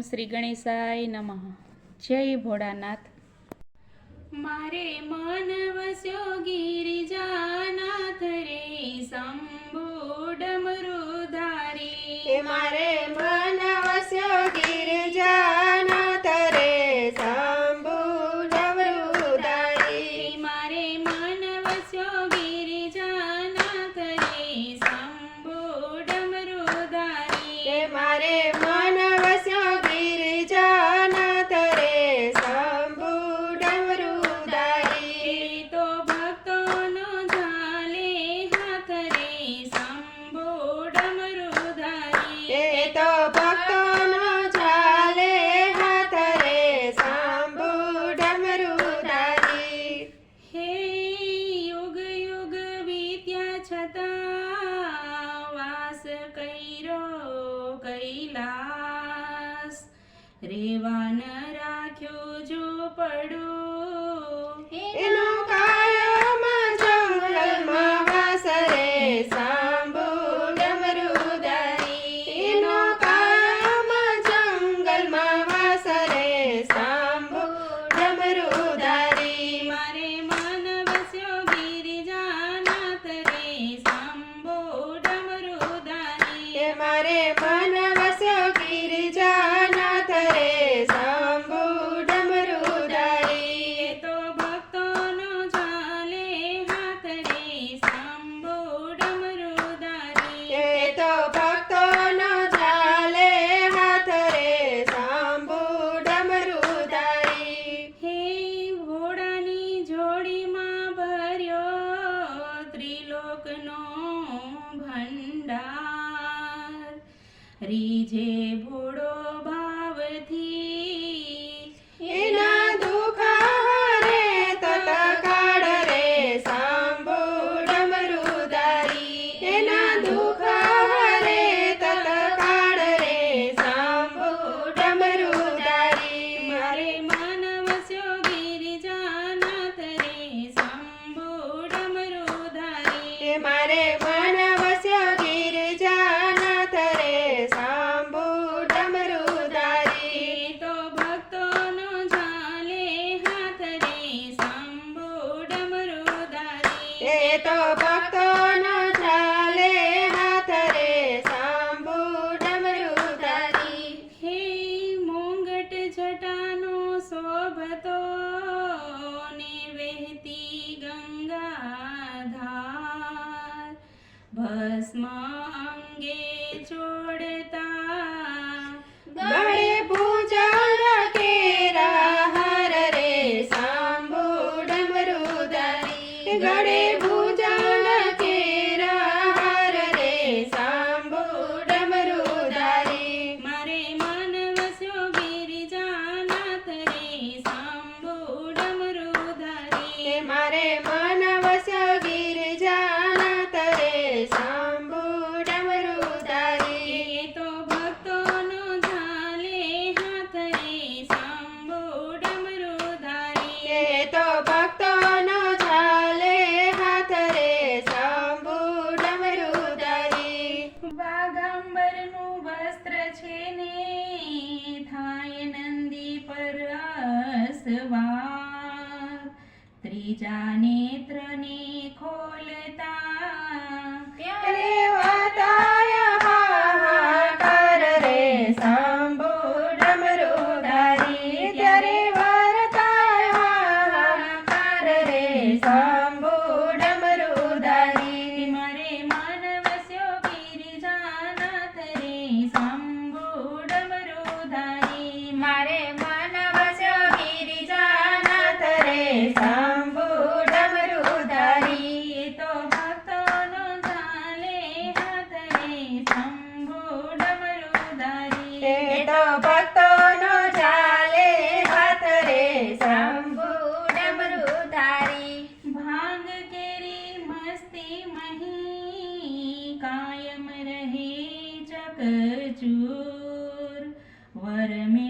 શ્રી ગણેશાય નમઃ. જય ભોળાનાથ. મારે માનવ વસ્યો ગિરિજાનાથ રે સંભો ડમરુધારી મારે મન નાખ્યું ઝૂંપડું. એનું કાયમાં જંગલમાં વાસરે સાંભુ ડમરુદારી એનો કાયમાં જંગલમાં વાસરે સાંભુ ડમરુદારી મારે મન બસ્યો ગિરિજાના તરે સાંભુ ડમરુદારી મારે તો ભક્તો નો ચાલે હાથ રે, સાંભુ ડમરુ તારી હે મોંગટ જટાનો શોભતો ને વહેતી ગંગા બીજા નેત્રને ખોલતા What a me.